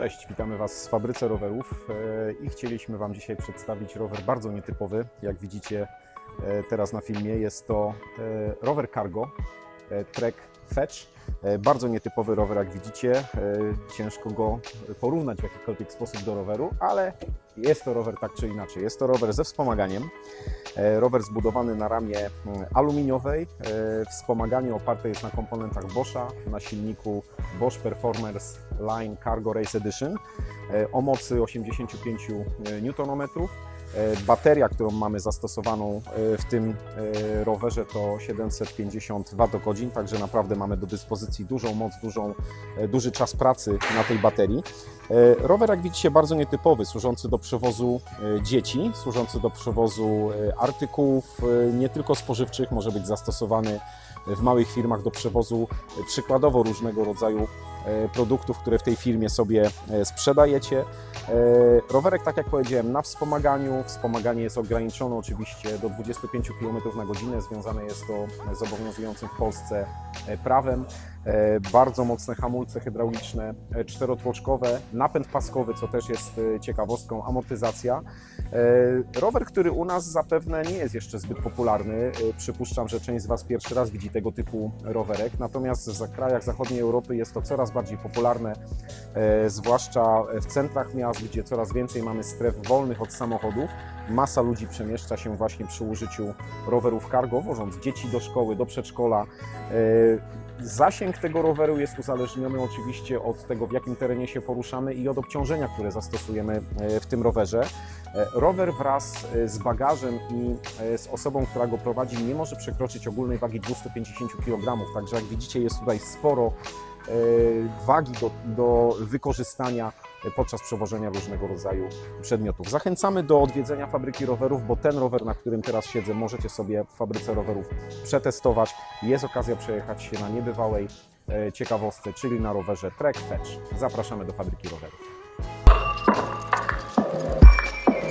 Cześć, witamy Was w fabryce rowerów e, i chcieliśmy Wam dzisiaj przedstawić rower bardzo nietypowy. Jak widzicie e, teraz na filmie, jest to e, rower cargo Trek Fetch. Bardzo nietypowy rower, jak widzicie. Ciężko go porównać w jakikolwiek sposób do roweru, ale jest to rower tak czy inaczej. Jest to rower ze wspomaganiem. E, Rower zbudowany na ramie mm, aluminiowej. E, Wspomaganie oparte jest na komponentach Boscha, na silniku Bosch Performance Line Cargo Race Edition e, o mocy 85 Nm. Bateria, którą mamy zastosowaną w tym rowerze to 750 Wh, także naprawdę mamy do dyspozycji dużą moc, dużą, duży czas pracy na tej baterii. E, Rower, jak widzicie, bardzo nietypowy, służący do przewozu e, dzieci, służący do przewozu e, artykułów nie tylko spożywczych, może być zastosowany w małych firmach do przewozu przykładowo różnego rodzaju produktów, które w tej firmie sobie sprzedajecie. Rowerek, tak jak powiedziałem, na wspomaganiu. Wspomaganie jest ograniczone oczywiście do 25 km na godzinę. Związane jest to z obowiązującym w Polsce prawem. E, Bardzo mocne hamulce hydrauliczne, e, czterotłoczkowe, napęd paskowy, co też jest e, ciekawostką, amortyzacja. Rower, który u nas zapewne nie jest jeszcze zbyt popularny. Przypuszczam, że część z Was pierwszy raz widzi tego typu rowerek. Natomiast w krajach zachodniej Europy jest to coraz bardziej popularne, zwłaszcza w centrach miast, gdzie coraz więcej mamy stref wolnych od samochodów. Masa ludzi przemieszcza się właśnie przy użyciu rowerów cargo, wożąc dzieci do szkoły, do przedszkola. E, Zasięg tego roweru jest uzależniony oczywiście od tego, w jakim terenie się poruszamy i od obciążenia, które zastosujemy e, w tym rowerze. E, Rower wraz e, z bagażem i e, z osobą, która go prowadzi, nie może przekroczyć ogólnej wagi 250 kg. Także jak widzicie, jest tutaj sporo e, wagi do, do wykorzystania e, podczas przewożenia różnego rodzaju przedmiotów. Zachęcamy do odwiedzenia fabryki rowerów, bo ten rower, na którym teraz siedzę, możecie sobie w fabryce rowerów przetestować. Jest okazja przejechać się na niebywałej e, ciekawostce, czyli na rowerze Trek Fetch. Zapraszamy do fabryki rowerów.